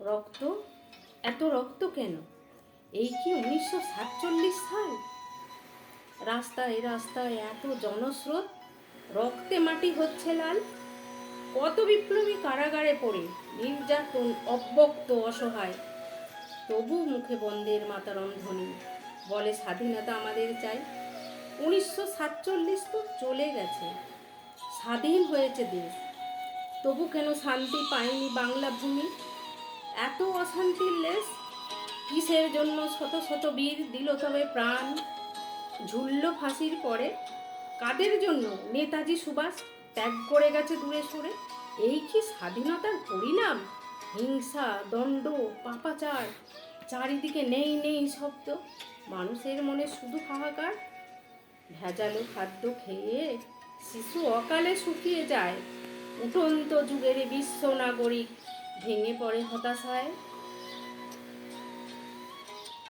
রক্ত? এত রক্ত কেন? এই কি উনিশশো সাতচল্লিশ সাল? রাস্তায় রাস্তায় এত জনস্রোত? রক্তে মাটি হচ্ছে লাল? কত বিপ্লবী কারাগারে পড়ে নির্যাতন, অব্যক্ত অসহায়? তবু মুখে বন্দের মাতারম ধ্বনি, বলে স্বাধীনতা আমাদের চাই। উনিশশো সাতচল্লিশ তো চলে গেছে, স্বাধীন হয়েছে দেশ। তবু কেন শান্তি পায়নি বাংলা ভূমি? এত অশান্তির লেশ কিসের জন্য শত শত বীর দিল তবে প্রাণ? ঝুলল ফাঁসির পরে। কাদের জন্য নেতাজি সুভাষ ত্যাগ করে গেছে দূরে সরে? এই কি স্বাধীনতার পরিণাম হিংসা, দণ্ড, পাপাচার, চারিদিকে নেই নেই শব্দ। মানুষের মনে শুধু হাহাকার। ভেজালো খাদ্য খেয়ে শিশু অকালে শুকিয়ে যায়। উঠন্ত যুগের বিশ্ব নাগরিক। ভেঙে পড়ে হতাশায়